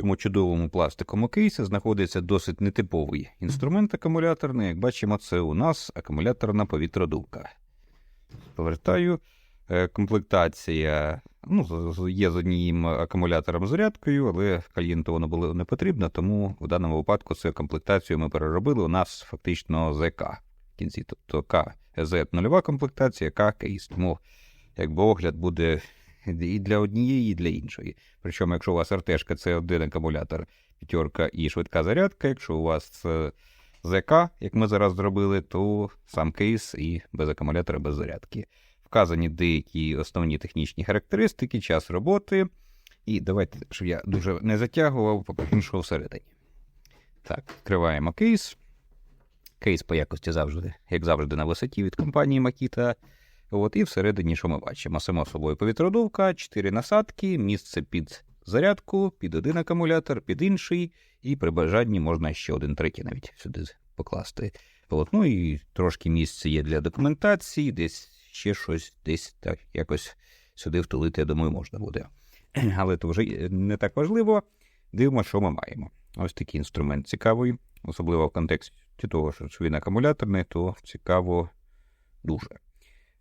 цьому чудовому пластиковому кейсі знаходиться досить нетиповий інструмент акумуляторний. Як бачимо, це у нас акумуляторна повітродувка. Повертаю. Е, Комплектація ну, є з однією акумулятором зарядкою, але клієнту воно було не потрібно, тому в даному випадку цю комплектацію ми переробили. У нас фактично ЗК в кінці. Тобто К Z нульова комплектація, К кейс. Тому якби огляд буде і для однієї, і для іншої. Причому, якщо у вас РТшка, це один акумулятор, п'ятерка і швидка зарядка. Якщо у вас е, ЗК, як ми зараз зробили, то сам кейс і без акумулятора, без зарядки. Вказані деякі основні технічні характеристики, час роботи. І давайте, щоб я дуже не затягував, покажу, що всередині. Так, відкриваємо кейс. Кейс по якості завжди, як завжди, на висоті від компанії Makita. От, і всередині, що ми бачимо? Само собою повітродувка, 4 насадки, місце під зарядку, під один акумулятор, під інший, і при бажанні можна ще один третій навіть сюди покласти. От, ну і трошки місця є для документації, десь ще щось, десь так якось сюди втулити, я думаю, можна буде. Але це вже не так важливо. Дивимося, що ми маємо. Ось такий інструмент цікавий, особливо в контексті того, що він акумуляторний, то цікаво дуже.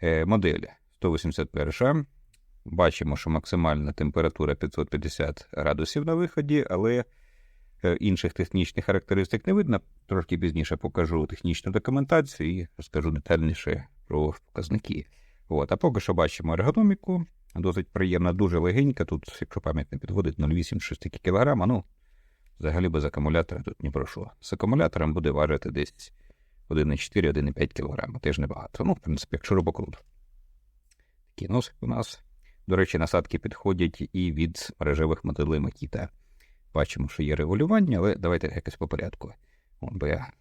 Е, модель 181. Бачимо, що максимальна температура 550 градусів на виході, але е, інших технічних характеристик не видно. Трошки пізніше покажу технічну документацію і розкажу детальніше про показники. От, а поки що бачимо ергономіку. Досить приємна, дуже легенька. Тут, якщо пам'ять не підводить, 0,8 щось таке кілограма. Ну, взагалі без акумулятора тут ні про що. З акумулятором буде важити десь 1,4-1,5 кг. Теж небагато. Ну, в принципі, як шурупокрут. Такий носик у нас. До речі, насадки підходять і від мережевих моделей Makita. Бачимо, що є регулювання, але давайте якось по порядку. От, бо я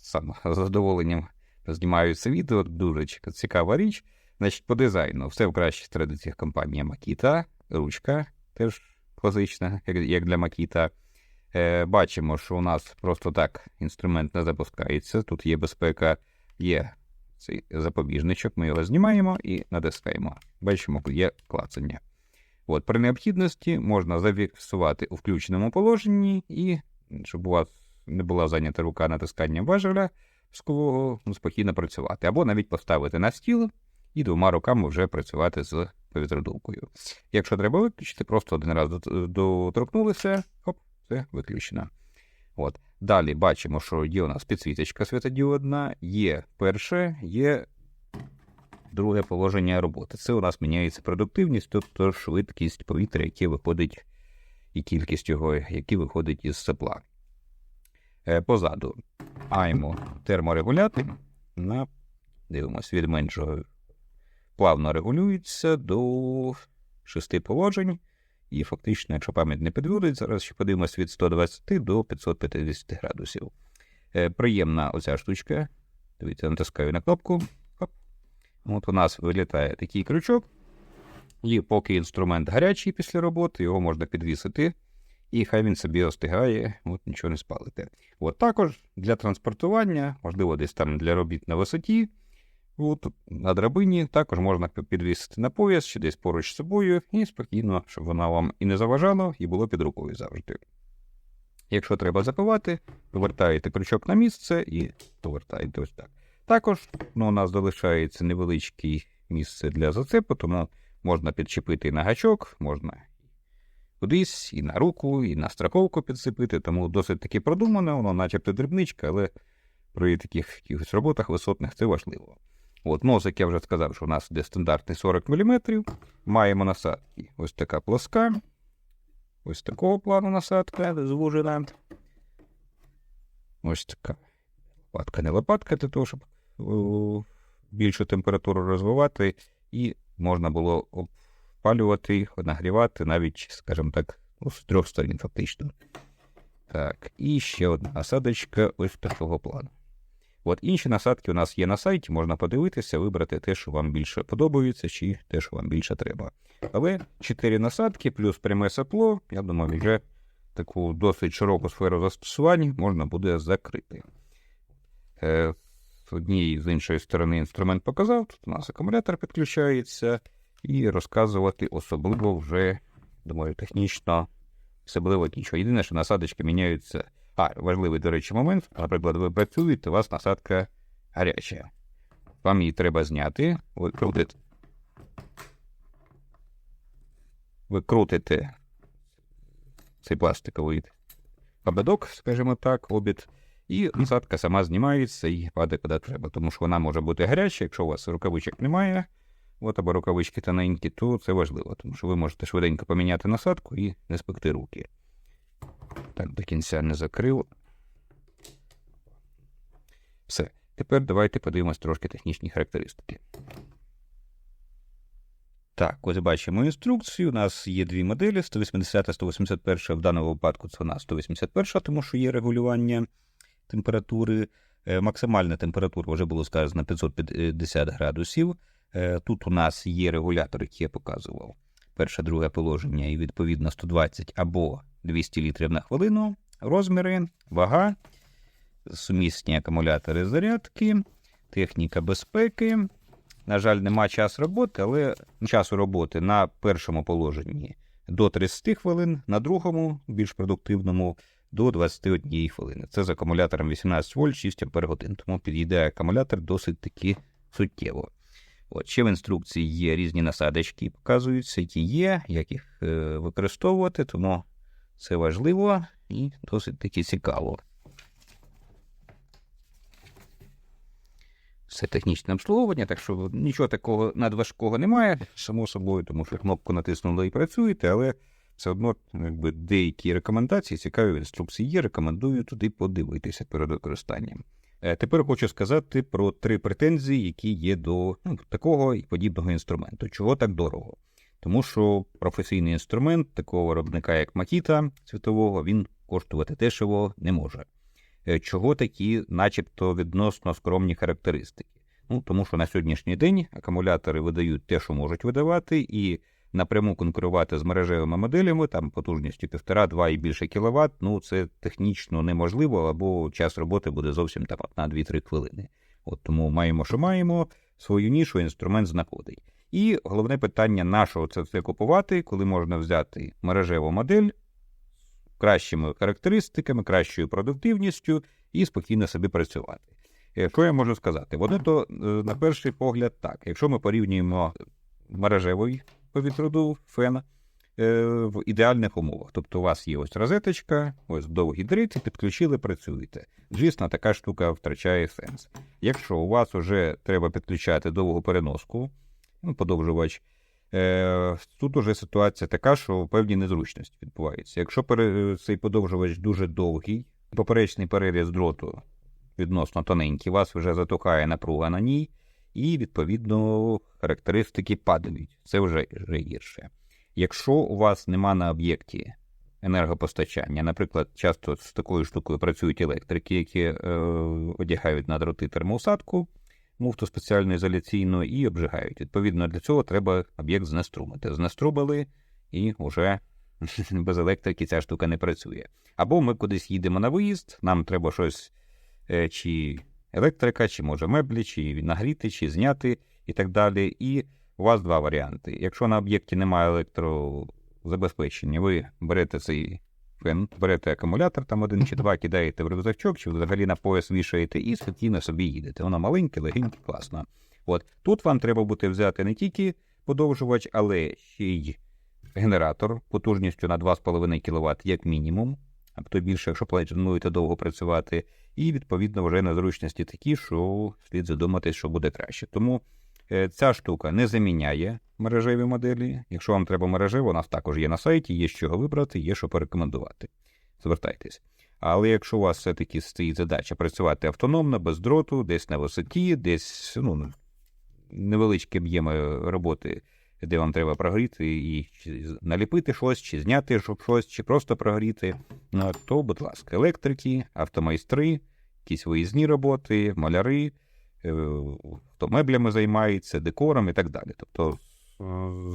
сам з задоволенням знімаю це відео. Дуже цікава річ. Значить, по дизайну все в кращих традиціях компанії Makita. Ручка теж класична, як, для Makita. Е, бачимо, що у нас просто так інструмент не запускається. Тут є безпека, є цей запобіжничок, ми його знімаємо і натискаємо. Бачимо, є клацання. От, при необхідності можна зафіксувати у включеному положенні, і щоб у вас не була зайнята рука натисканням важеля, ск- ну, спокійно працювати. Або навіть поставити на стіл і двома руками вже працювати з повітродувкою. Якщо треба виключити, просто один раз доторкнулися, хоп, все виключено. От. Далі бачимо, що є у нас підсвіточка світодіодна, є перше, є друге положення роботи. Це у нас міняється продуктивність, тобто швидкість повітря, яке виходить, і кількість його, які виходить із тепла. Е, позаду маємо терморегулятор на дивимося від меншого плавно регулюється до шести положень. І фактично, якщо пам'ять не підводить, зараз ще подивимось від 120 до 550 градусів. Е, приємна оця штучка. Дивіться, натискаю на кнопку. Хоп. От у нас вилітає такий крючок. І поки інструмент гарячий після роботи, його можна підвісити, і хай він собі остигає, от нічого не спалите. От також для транспортування, можливо, десь там для робіт на висоті. От, на драбині також можна підвісити на пояс чи десь поруч з собою, і спокійно, щоб вона вам і не заважала, і було під рукою завжди. Якщо треба запивати, повертаєте крючок на місце і повертаєте ось так. Також ну, у нас залишається невеличке місце для зацепу, тому можна підчепити і на гачок, можна кудись, і на руку, і на страховку підцепити, тому досить таки продумано, воно начебто дрібничка, але при таких якихось роботах висотних це важливо. От носик я вже сказав, що у нас йде стандартний 40 мм. Маємо насадки. Ось така плоска. Ось такого плану насадка звужена. Ось така лопатка, не лопатка для того, щоб більшу температуру розвивати, і можна було опалювати, нагрівати навіть, скажімо так, ну, з трьох сторін фактично. Так, і ще одна насадочка ось такого плану. От інші насадки у нас є на сайті, можна подивитися, вибрати те, що вам більше подобається, чи те, що вам більше треба. Але 4 насадки плюс пряме сопло, я думаю, вже таку досить широку сферу застосувань можна буде закрити. Е, з однієї з іншої сторони інструмент показав, тут у нас акумулятор підключається, і розказувати особливо вже, думаю, технічно особливо нічого. Єдине, що насадочки міняються. А, важливий, до речі, момент. Наприклад, ви працюєте, у вас насадка гаряча. Вам її треба зняти. Ви крутите. Ви крутите цей пластиковий ободок, скажімо так, обід, і насадка сама знімається і падає куди треба, тому що вона може бути гаряча, якщо у вас рукавичок немає, от або рукавички тоненькі, то це важливо, тому що ви можете швиденько поміняти насадку і не спекти руки. Так, до кінця не закрив. Все. Тепер давайте подивимось трошки технічні характеристики. Так, ось бачимо інструкцію. У нас є дві моделі: 180 та 181. В даному випадку це нас 181, тому що є регулювання температури. Е, Максимальна температура вже було сказано 550 градусів. Е, Тут у нас є регулятор, який я показував. Перше, друге положення, і відповідно 120 або 200 літрів на хвилину. Розміри, вага, сумісні акумулятори зарядки, техніка безпеки. На жаль, нема часу роботи, але часу роботи на першому положенні до 30 хвилин, на другому, більш продуктивному, до 21 хвилини. Це з акумулятором 18 вольт 6 ампер годин, тому підійде акумулятор досить таки суттєво. От, ще в інструкції є різні насадочки, показуються, які є, як їх е, використовувати, тому це важливо і досить таки цікаво. Все технічне обслуговування, так що нічого такого надважкого немає, само собою, тому що кнопку натиснули і працюєте, але все одно якби, деякі рекомендації цікаві інструкції є, рекомендую туди подивитися перед використанням. Е, Тепер хочу сказати про три претензії, які є до ну, такого і подібного інструменту. Чого так дорого? Тому що професійний інструмент такого виробника, як Makita світового, він коштувати дешево не може. Е, Чого такі, начебто, відносно скромні характеристики? Ну, тому що на сьогоднішній день акумулятори видають те, що можуть видавати, і напряму конкурувати з мережевими моделями, там потужністю 1,5-2 і більше кВт, ну це технічно неможливо, або час роботи буде зовсім там на 2-3 хвилини. От тому маємо, що маємо, свою нішу інструмент знаходить. І головне питання, нашого це все купувати, коли можна взяти мережеву модель з кращими характеристиками, кращою продуктивністю і спокійно собі працювати. Е, Що я можу сказати? Воно то, е, на перший погляд, так. Якщо ми порівнюємо мережевий повітродув фен е, в ідеальних умовах. Тобто у вас є ось розеточка, ось довгий дріт, підключили, працюєте. Звісно, така штука втрачає сенс. Якщо у вас вже треба підключати довгу переноску, подовжувач, е, тут уже ситуація така, що певні незручності відбуваються. Якщо цей подовжувач дуже довгий, поперечний переріз дроту відносно тоненький, вас вже затухає напруга на ній, і, відповідно, характеристики падають. Це вже гірше. Якщо у вас нема на об'єкті енергопостачання, наприклад, часто з такою штукою працюють електрики, які е, одягають на дроти термоусадку, муфту спеціальну ізоляційну і обжигають. Відповідно, для цього треба об'єкт знеструмити. Знеструмили і вже без електрики ця штука не працює. Або ми кудись їдемо на виїзд, нам треба щось е, чи електрика, чи може меблі, чи нагріти, чи зняти і так далі. І у вас два варіанти. Якщо на об'єкті немає електрозабезпечення, ви берете цей фен, берете акумулятор, там один чи два, кидаєте в рюкзачок, чи взагалі на пояс вішаєте і спокійно собі їдете. Воно маленьке, легеньке, класно. От тут вам треба буде взяти не тільки подовжувач, але ще й генератор потужністю на 2,5 кВт, як мінімум, а то більше, якщо плануєте довго працювати, і відповідно вже незручності такі, що слід задуматись, що буде краще. Тому ця штука не заміняє мережеві моделі. Якщо вам треба мережево, у нас також є на сайті, є з чого вибрати, є що порекомендувати. Звертайтесь. Але якщо у вас все-таки стоїть задача працювати автономно, без дроту, десь на висоті, десь ну, невеличкі об'єми роботи, де вам треба прогріти і наліпити щось, чи зняти щось, чи просто прогріти, ну, то, будь ласка, електрики, автомайстри, якісь виїзні роботи, маляри, е, хто меблями займається, декором і так далі. Тобто е,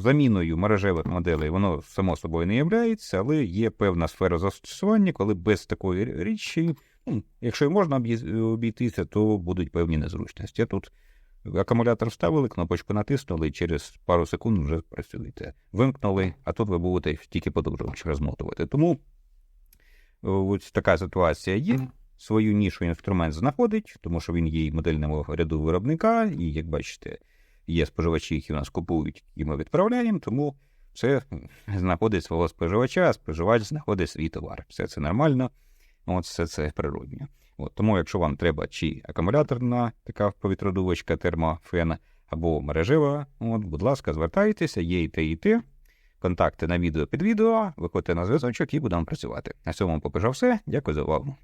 заміною мережевих моделей воно само собою не являється, але є певна сфера застосування, коли без такої річі, ну, якщо можна обійтися, то будуть певні незручності. Тут Акумулятор вставили, кнопочку натиснули, і через пару секунд вже працюєте. Вимкнули, а тут ви будете тільки подовжувач розмотувати. Тому е, ось така ситуація є. Свою нішу інструмент знаходить, тому що він є і ряду виробника, і, як бачите, є споживачі, які в нас купують, і ми відправляємо, тому це знаходить свого споживача, а споживач знаходить свій товар. Все це нормально, от все це природньо. От, тому, якщо вам треба чи акумуляторна така повітродувачка термофен, або мережева, от, будь ласка, звертайтеся, є і те, і те. Контакти на відео під відео, виходьте на зв'язочок і будемо працювати. На цьому що все. Дякую за увагу.